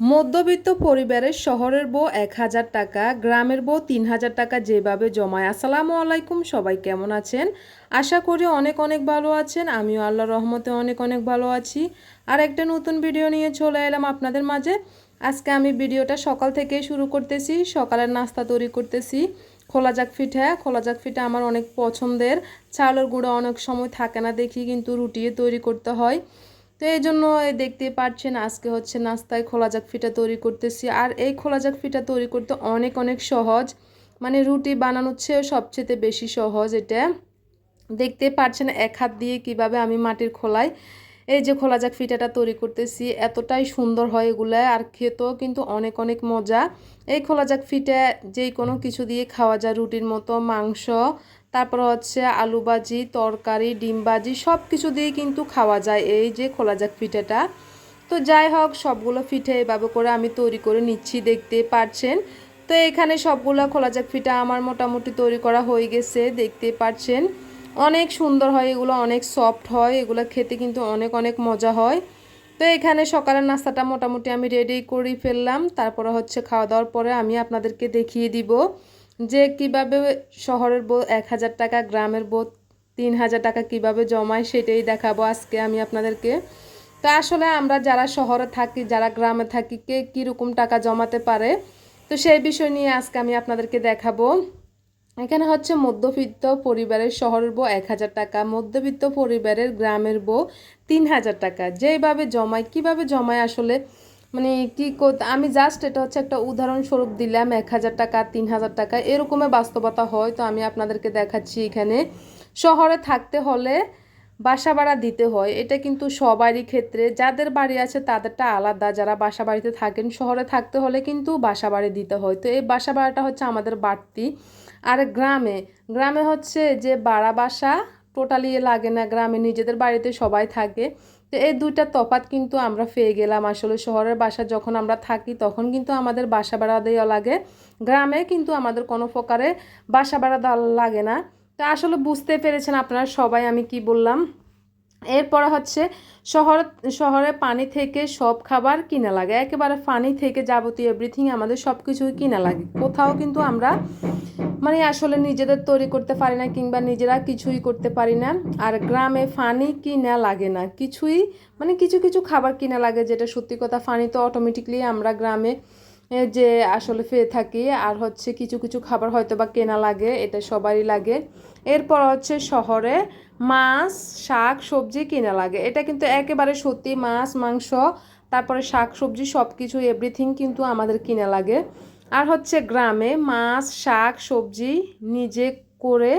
মধ্যবিত্ত পরিবারের শহরের বউ এক হাজার টাকা, গ্রামের বউ তিন হাজার টাকা যেভাবে জমায়। আসসালামু আলাইকুম, সবাই কেমন আছেন? আশা করি অনেক অনেক ভালো আছেন। আমিও আল্লাহ রহমতে অনেক অনেক ভালো আছি। আর একটা নতুন ভিডিও নিয়ে চলে এলাম আপনাদের মাঝে। আজকে আমি ভিডিওটা সকাল থেকে শুরু করতেছি। সকালের নাস্তা তৈরি করতেছি। খোলা যাক পিঠা খোলা যাক পিঠা আমার অনেক পছন্দের। চাউলের গুঁড়ো অনেক সময় থাকে না দেখি, কিন্তু রুটিয়ে তৈরি করতে হয়। তো এই জন্য দেখতে পাচ্ছেন আজকে হচ্ছে নাস্তায় খোলা যাক ফিটা তৈরি করতেছি। আর এই খোলা যাক ফিটা তৈরি করতে অনেক অনেক সহজ। মানে রুটি বানানোর চেয়েও সবচেয়ে বেশি সহজ এটা। দেখতে পাচ্ছেন এক হাত দিয়ে কীভাবে আমি মাটির খোলায় এই যে খোলা যাক ফিটাটা তৈরি করতেছি, এতটাই সুন্দর হয় এগুলো আর খেতেও কিন্তু অনেক অনেক মজা। এই খোলা যাক ফিটা যেই কোনো কিছু দিয়ে খাওয়া যায়, রুটির মতো, মাংস, তারপর হচ্ছে আলু ভাজি, তরকারি, ডিম ভাজি সব কিছু দিয়ে কিন্তু খাওয়া যায় এই যে খোলা যাক পিঠেটা তো যাই হোক, সবগুলো পিঠে এভাবে করে আমি তৈরি করে নিচ্ছি, দেখতে পাচ্ছেন তো এখানে সবগুলো খোলা যাক পিঠা আমার মোটামুটি তৈরি করা হয়ে গেছে, দেখতে পাচ্ছেন অনেক সুন্দর হয়, এগুলো অনেক সফট হয়, এগুলো খেতে কিন্তু অনেক অনেক মজা হয়। তো এখানে সকালের নাস্তাটা মোটামুটি আমি রেডি করে ফেললাম, তারপরে হচ্ছে খাওয়া দাওয়ার পরে আমি আপনাদেরকে দেখিয়ে দিব যে কীভাবে শহরের বউ এক হাজার টাকা, গ্রামের বউ তিন হাজার টাকা কীভাবে জমায় সেটাই দেখাবো আজকে আমি আপনাদেরকে। তো আসলে আমরা যারা শহরে থাকি, যারা গ্রামে থাকি, কে কীরকম টাকা জমাতে পারে? তো সেই বিষয় নিয়ে আজকে আমি আপনাদেরকে দেখাবো। এখানে হচ্ছে মধ্যবিত্ত পরিবারের শহরের বউ এক হাজার টাকা, মধ্যবিত্ত পরিবারের গ্রামের বউ তিন হাজার টাকা। যেইভাবে জমায়, কীভাবে জমায় আসলে? মানে কি আমি জাস্ট এটা হচ্ছে একটা উদাহরণস্বরূপ দিলাম, এক হাজার টাকা, তিন হাজার টাকা। এরকমের বাস্তবতা হয়, তো আমি আপনাদেরকে দেখাচ্ছি এখানে। শহরে থাকতে হলে বাসা ভাড়া দিতে হয়, এটা কিন্তু সবারই ক্ষেত্রে। যাদের বাড়ি আছে তাদেরটা আলাদা, যারা বাসা বাড়িতে থাকেন, শহরে থাকতে হলে কিন্তু বাসা বাড়ি দিতে হয়। তো এই বাসা ভাড়াটা হচ্ছে আমাদের বাড়তি। আর গ্রামে গ্রামে হচ্ছে যে বাড়া বাসা টোটালি লাগে না, গ্রামে নিজেদের বাড়িতে সবাই থাকে। তো এই দুইটা তফাত কিন্তু আমরা পেয়ে গেলাম আসলে শহরের বাসা যখন আমরা থাকি তখন কিন্তু আমাদের বাসা ভাড়া দেওয়া লাগে। গ্রামে কিন্তু আমাদের কোনো প্রকারে বাসা ভাড়া দেওয়া লাগে না। তো আসলে বুঝতে পেরেছেন আপনারা সবাই আমি কি বললাম? এরপরে হচ্ছে শহর, শহরে পানি থেকে সব খাবার কিনা লাগে। একেবারে পানি থেকে যাবতীয় এভরিথিং আমাদের সব কিছুই কিনা লাগে। কোথাও কিন্তু আমরা মানে আসলে নিজেদের তৈরি করতে পারি না কিংবা নিজেরা কিছুই করতে পারি না। আর গ্রামে ফানি কিনা লাগে না। কিছুই মানে কিছু কিছু খাবার কিনা লাগে যেটা সত্যি কথা ফানি তো অটোমেটিকলি আমরা গ্রামে যে আসলে পেয়ে থাকি। আর হচ্ছে কিছু কিছু খাবার হয়তো বা কেনা লাগে, এটা সবারই লাগে। এরপর হচ্ছে শহরে মাছ, শাক, সবজি কিনা লাগে। এটা কিন্তু একেবারে সত্যি মাছ, মাংস, তারপরে শাক, সবজি সব কিছু এভরিথিং কিন্তু আমাদের কিনা লাগে। আর হচ্ছে গ্রামে মাছ, শাক, সবজি নিজে করে,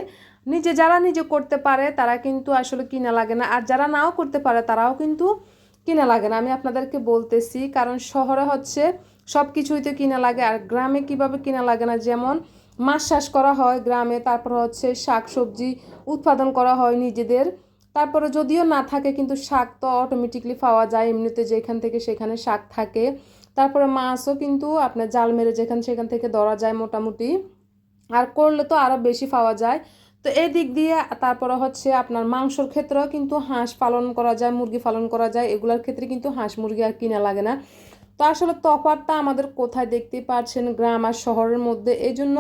নিজে যারা নিজে করতে পারে, তারা কিন্তু আসলে কিনা লাগে না। আর যারা নাও করতে পারে, তারাও কিন্তু কিনা লাগে না। আমি আপনাদেরকে বলতেছি, কারণ শহরে হচ্ছে সব কিছুই তো কিনা লাগে। আর গ্রামে কীভাবে কিনা লাগে না? যেমন মাছ চাষ করা হয় গ্রামে, তারপর হচ্ছে শাক, সবজি উৎপাদন করা হয় নিজেদের। তারপরে যদিও না থাকে, কিন্তু শাক তো অটোমেটিকলি পাওয়া যায়। এমনিতে যেখান থেকে সেখানে শাক থাকে। তারপরে মাছও কিন্তু আপনার জাল মেরে যেখান সেখান থেকে ধরা যায় মোটামুটি। আর করলে তো আরও বেশি পাওয়া যায়। তো এই দিক দিয়ে তারপরে হচ্ছে আপনার মাংসর ক্ষেত্রেও কিন্তু হাঁস পালন করা যায়, মুরগি পালন করা যায়। এগুলোর ক্ষেত্রে কিন্তু হাঁস মুরগি আর কিনা লাগে না। তো আসলে তফাতটা আমাদের কোথায় দেখতে পাচ্ছেন গ্রাম আর শহরের মধ্যে? এই জন্য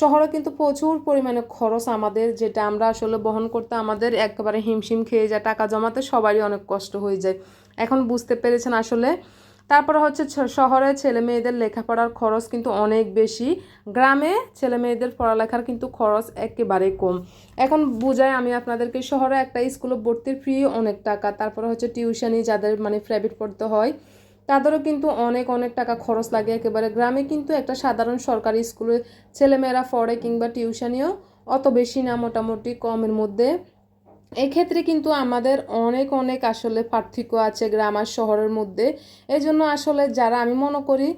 শহরে কিন্তু প্রচুর পরিমাণে খরচ আমাদের, যেটা আমরা আসলে বহন করতে আমাদের একেবারে হিমশিম খেয়ে যায়। টাকা জমাতে সবারই অনেক কষ্ট হয়ে যায়। এখন বুঝতে পেরেছেন আসলে? তারপরে হচ্ছে শহরে ছেলে মেয়েদের লেখাপড়ার খরচ কিন্তু অনেক বেশি। গ্রামে ছেলে মেয়েদের পড়ালেখার কিন্তু খরচ একেবারে কম। এখন বুঝায় আমি আপনাদেরকে, শহরে একটা স্কুলে ভর্তির ফি অনেক টাকা, তারপরে হচ্ছে টিউশনি যাদের মানে প্রাইভেট পড়তে হয়, তাদেরও কিন্তু অনেক অনেক টাকা খরচ লাগে একেবারে। গ্রামে কিন্তু একটা সাধারণ সরকারি স্কুলে ছেলেমেয়েরা পড়ে কিংবা টিউশনিও অত বেশি না, মোটামুটি কমের মধ্যে। এক্ষেত্রে কিন্তু আমাদের অনেক অনেক আসলে পার্থক্য আছে গ্রাম আর শহরের মধ্যে। এই জন্য আসলে যারা, আমি মনে করি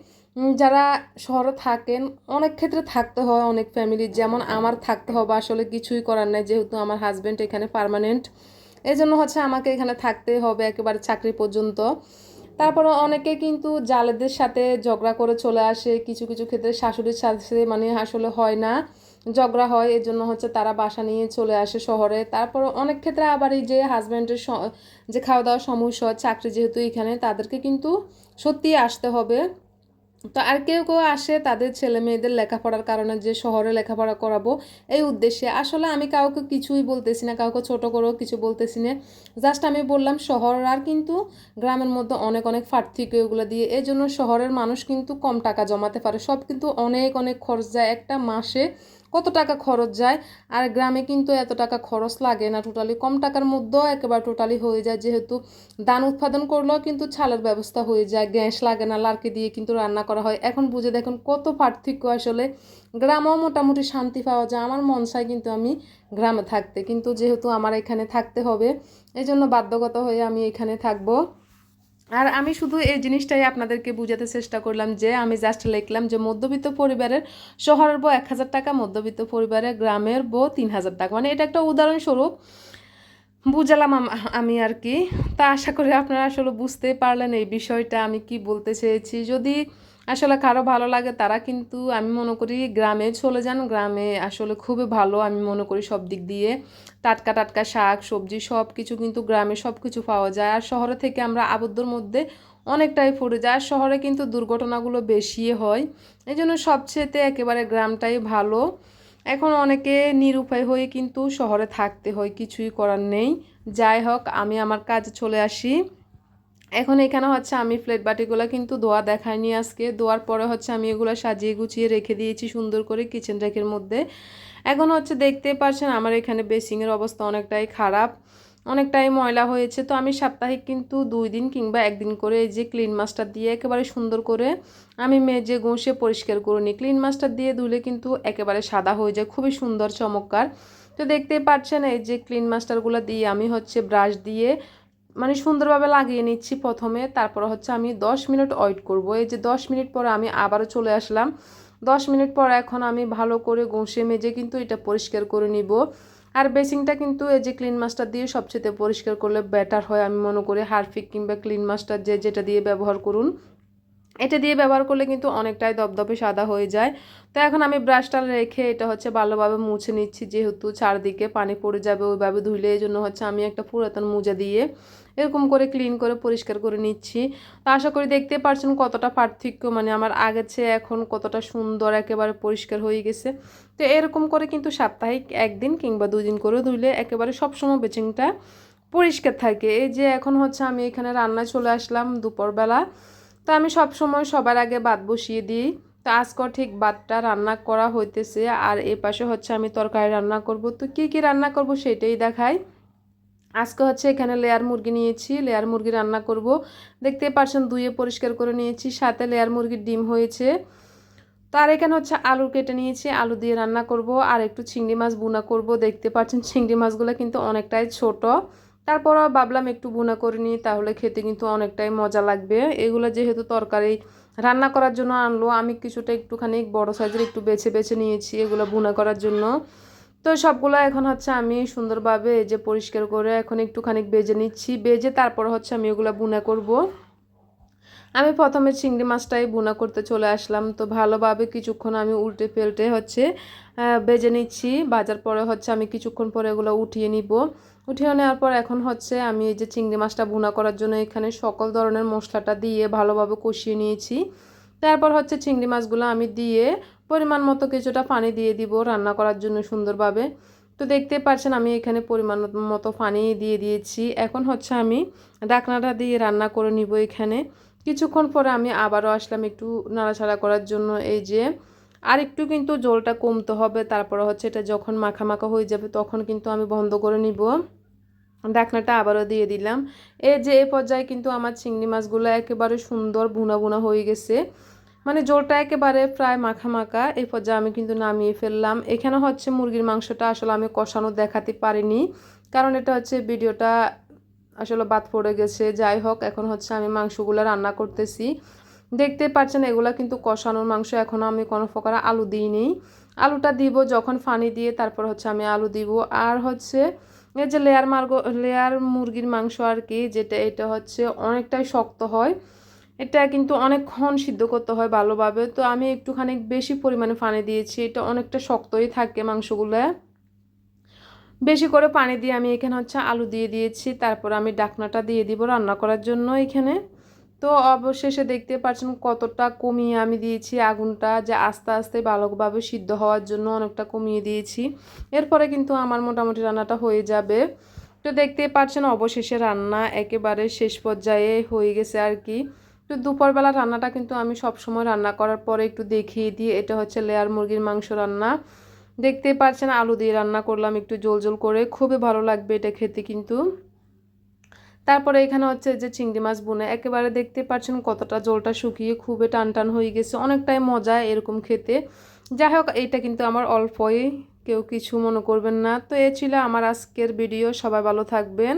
যারা শহরে থাকেন, অনেক ক্ষেত্রে থাকতে হয় অনেক ফ্যামিলির যেমন আমার থাকতে হবে, আসলে কিছুই করার নাই, যেহেতু আমার হাজব্যান্ড এখানে পারমানেন্ট এই জন্য হচ্ছে আমাকে এখানে থাকতে হবে একেবারে চাকরি পর্যন্ত। তারপরে অনেকে কিন্তু জালেদের সাথে ঝগড়া করে চলে আসে, কিছু কিছু ক্ষেত্রে শাশুড়ির সাথে মানে আসলে হয় না। ঝগড়া হয় এর জন্য হচ্ছে তারা বাসা নিয়ে চলে আসে শহরে। তারপর অনেক ক্ষেত্রে আবার এই যে হাজব্যান্ডের যে খাওয়া দাওয়ার সমস্যা, চাকরি যেহেতু এখানে, তাদেরকে কিন্তু সত্যিই আসতে হবে। তো আর কেউ কেউ আসে তাদের ছেলে মেয়েদের লেখাপড়ার কারণে যে শহরে লেখাপড়া করাবো, এই উদ্দেশ্যে। আসলে আমি কাউকে কিছুই বলতেছি না, কাউকে ছোট করেও কিছু বলতেছি না। জাস্ট আমি বললাম শহর আর কিন্তু গ্রামের মধ্যে অনেক অনেক পার্থক্য এগুলো দিয়ে। এই জন্য শহরের মানুষ কিন্তু কম টাকা জমাতে পারে। সব কিন্তু অনেক অনেক খরচ যায় একটা মাসে। কত টাকা খরচ যায়? আর গ্রামে কিন্তু এত টাকা খরচ লাগে না টোটালি কম টাকার মধ্যেও একেবারে টোটালি হয়ে যায়, যেহেতু ধান উৎপাদন করলেও কিন্তু ছালের ব্যবস্থা হয়ে যায়, গ্যাস লাগে না লার্কি দিয়ে কিন্তু রান্না করা হয়। এখন বুঝে দেখুন কত পার্থক্য আসলে। গ্রামেও মোটামুটি শান্তি পাওয়া যায়, আমার মন চায় কিন্তু আমি গ্রামে থাকতে। কিন্তু যেহেতু আমার এখানে থাকতে হবে এই জন্য বাধ্যগত হয়ে আমি এখানে থাকব। আর আমি শুধু এই জিনিসটাই আপনাদেরকে বুঝাতে চেষ্টা করলাম যে আমি জাস্ট লিখলাম যে মধ্যবিত্ত পরিবারের শহরের বউ এক হাজার টাকা, মধ্যবিত্ত পরিবারের গ্রামের বউ তিন হাজার টাকা। মানে এটা একটা উদাহরণস্বরূপ বুঝালাম আমি আর কি। তা আশা করি আপনারা আসলে বুঝতে পারলেন এই বিষয়টা, আমি কি বলতে চেয়েছি। যদি আসলে কারও ভালো লাগে তারা কিন্তু আমি মনে করি গ্রামে চলে যান, গ্রামে আসলে খুবই ভালো আমি মনে করি সব দিক দিয়ে। টাটকা টাটকা শাক, সবজি সব কিছু কিন্তু গ্রামে সব কিছু পাওয়া যায়। আর শহরে থেকে আমরা আবদ্ধর মধ্যে অনেকটাই পড়ে যায় আর শহরে কিন্তু দুর্ঘটনাগুলো বেশি হয়। এই জন্য সবচেয়েতে একেবারে গ্রামটাই ভালো। এখন অনেকে নিরুপায় হয়ে কিন্তু শহরে থাকতে হয়, কিছুই করার নেই। যাই হোক, আমি আমার কাজে চলে আসি। এখন এখানে হচ্ছে আমি প্লেট বাটিগুলো কিন্তু দোয়া দেখায়নি আজকে। দোয়ার পরে হচ্ছে আমি এগুলো সাজিয়ে গুছিয়ে রেখে দিয়েছি সুন্দর করে কিচেন র্যাকের মধ্যে। এখন হচ্ছে দেখতে পারছেন আমার এখানে বেসিংয়ের অবস্থা অনেকটাই খারাপ। অনেকটাই ময়লা হয়েছে। তো আমি সাপ্তাহিক কিন্তু দুই দিন কিংবা একদিন করে এই যে ক্লিন মাস্টার দিয়ে একেবারে সুন্দর করে আমি মেজে ঘষে পরিষ্কার করে নিই। ক্লিন মাস্টার দিয়ে ধুলে কিন্তু একেবারে সাদা হয়ে যায়। খুবই সুন্দর, চমৎকার। তো দেখতেই পাচ্ছেন এই যে ক্লিন মাস্টারগুলো দিয়ে আমি হচ্ছে ব্রাশ দিয়ে মানে সুন্দরভাবে লাগিয়ে নিচ্ছি প্রথমে, তারপর হচ্ছে আমি দশ মিনিট ওয়েট করব। এই যে দশ মিনিট পরে আমি আবারও চলে আসলাম। দশ মিনিট পরে এখন আমি ভালো করে ঘষে মেজে কিন্তু এটা পরিষ্কার করে নিব। আর বেসিংটা কিন্তু এই যে ক্লিন মাস্টার দিয়ে সবচেয়ে পরিষ্কার করলে বেটার হয়, আমি মনে করি হারফিক কিংবা ক্লিন মাস্টার যে যেটা দিয়ে ব্যবহার করুন। এটা দিয়ে ব্যবহার করলে কিন্তু অনেকটাই দপদপে সাদা হয়ে যায়। তো এখন আমি ব্রাশটা রেখে এটা হচ্ছে ভালোভাবে মুছে নিচ্ছি, যেহেতু চারদিকে পানি পড়ে যাবে, ওইভাবে ধুলে এই জন্য হচ্ছে আমি একটা পুরাতন মোজা দিয়ে এরকম করে ক্লিন করে পরিষ্কার করে নিচ্ছি। তো আশা করি দেখতে পারছেন কতটা পার্থক্য মানে আমার আগের চেয়ে এখন কতটা সুন্দর একেবারে পরিষ্কার হয়ে গেছে। তো এরকম করে কিন্তু সাপ্তাহিক একদিন কিংবা দুই দিন করে ধুইলে একেবারে সবসময় বেচিংটা পরিষ্কার থাকে। এই যে এখন হচ্ছে আমি এখানে রান্নায় চলে আসলাম দুপুরবেলা। তো আমি সব সময় সবার আগে ভাত বসিয়ে দিই। তো আজকে ঠিক ভাতটা রান্না করা হইতেছে আর এ পাশে হচ্ছে আমি তরকারি রান্না করব। তো কী কী রান্না করব সেটাই দেখাই। আজকে হচ্ছে এখানে লেয়ার মুরগি নিয়েছি লেয়ার মুরগি রান্না করব। দেখতে পারছেন দুইয়ে পরিষ্কার করে নিয়েছি, সাথে লেয়ার মুরগির ডিম হয়েছে। তার এখানে হচ্ছে আলু কেটে নিয়েছি, আলু দিয়ে রান্না করব। আর একটু চিংড়ি মাছ বুনা করব। দেখতে পাচ্ছেন চিংড়ি মাছগুলো কিন্তু অনেকটাই ছোট। তারপর ভাবলাম একটু বুনা করে নিই, তাহলে খেতে কিন্তু অনেকটাই মজা লাগবে। এগুলো যেহেতু তরকারি রান্না করার জন্য আনলো, আমি কিছুটা একটুখানি বড় সাইজের একটু বেছে বেছে নিয়েছি এগুলো বুনা করার জন্য। তো সবগুলো এখন হচ্ছে আমি সুন্দরভাবে এই যে পরিষ্কার করে এখন একটুখানি বেজে নিচ্ছি। বেজে তারপর হচ্ছে আমি এগুলো বুনা করব। আমি প্রথমে চিংড়ি মাছটাই বুনা করতে চলে আসলাম। তো ভালোভাবে কিছুক্ষণ আমি উল্টে পেল্টে হচ্ছে বেজে নিচ্ছি। বাজার পরে হচ্ছে আমি কিছুক্ষণ পরে এগুলো উঠিয়ে নিব। উঠিয়ে নেওয়ার পর এখন হচ্ছে আমি এই যে চিংড়ি মাছটা বুনা করার জন্য এখানে সকল ধরনের মশলাটা দিয়ে ভালোভাবে কষিয়ে নিয়েছি। তারপর হচ্ছে চিংড়ি মাছগুলো আমি দিয়ে পরিমাণ মতো কিছুটা পানি দিয়ে দিব রান্না করার জন্য সুন্দরভাবে। তো দেখতে পাচ্ছেন আমি এখানে পরিমাণ মতো পানি দিয়ে দিয়েছি। এখন হচ্ছে আমি ডাকনাটা দিয়ে রান্না করে নিব এখানে। কিছুক্ষণ পরে আমি আবারও আসলাম একটু নাড়াচাড়া করার জন্য। এই যে আর একটু কিন্তু জলটা কমতে হবে, তারপরে হচ্ছে এটা যখন মাখা মাখা হয়ে যাবে তখন কিন্তু আমি বন্ধ করে নিব। ডাকনাটা আবারও দিয়ে দিলাম। এই যে এই পর্যায়ে কিন্তু আমার চিংড়ি মাছগুলো একেবারে সুন্দর ভুনা ভুনা হয়ে গেছে। মানে জোরটা একেবারে প্রায় মাখা মাখা এই পর্যায়ে আমি কিন্তু নামিয়ে ফেললাম। এখানে হচ্ছে মুরগির মাংসটা আসলে আমি কষানো দেখাতে পারিনি। কারণ এটা হচ্ছে ভিডিওটা আসলে বাদ পড়ে গেছে। যাই হোক, এখন হচ্ছে আমি মাংসগুলো রান্না করতেছি। দেখতে পাচ্ছেন, এগুলো কিন্তু কষানোর মাংস। এখনও আমি কোনো প্রকার আলু দিইনি। আলুটা দিব যখন ফানি দিয়ে, তারপর হচ্ছে আমি আলু দিব। আর হচ্ছে এই যে লেয়ার মার্গ, লেয়ার মুরগির মাংস আর কি, যেটা এটা হচ্ছে অনেকটাই শক্ত হয়। এটা কিন্তু অনেকক্ষণ সিদ্ধ করতে হয় ভালোভাবে। তো আমি একটুখানি বেশি পরিমাণে পানি দিয়েছি। এটা অনেকটা শক্তই থাকে মাংসগুলো। বেশি করে পানি দিয়ে আমি এখানে হচ্ছে আলু দিয়ে দিয়েছি। তারপর আমি ডাকনাটা দিয়ে দিব রান্না করার জন্য এখানে। তো অবশেষে দেখতে পাচ্ছেন কতটা কমিয়ে আমি দিয়েছি। আগুনটা যে আস্তে আস্তে ভালোভাবে সিদ্ধ হওয়ার জন্য অনেকটা কমিয়ে দিয়েছি। এরপরে কিন্তু আমার মোটামুটি রান্নাটা হয়ে যাবে। তো দেখতে পাচ্ছেন অবশেষে রান্না একেবারে শেষ পর্যায়ে হয়ে গেছে আর কি। তো দুপুরবেলা রান্নাটা কিন্তু আমি সবসময় রান্না করার পরে একটু দেখিয়ে দিই। এটা হচ্ছে লেয়ার মুরগির মাংস রান্না। দেখতে পাচ্ছেন আলু দিয়ে রান্না করলাম একটু জোল জোল করে। খুবই ভালো লাগবে এটা খেতে কিন্তু। তারপরে এখানে হচ্ছে যে চিংড়ি মাছ বুনে, একেবারে দেখতে পাচ্ছেন কতটা জলটা শুকিয়ে খুবই টান টান হয়ে গেছে, অনেকটাই মজা এরকম খেতে। যাই হোক, এইটা কিন্তু আমার অল্পই, কেউ কিছু মনে করবেন না। তো এ ছিল আমার আজকের ভিডিও, সবাই ভালো থাকবেন।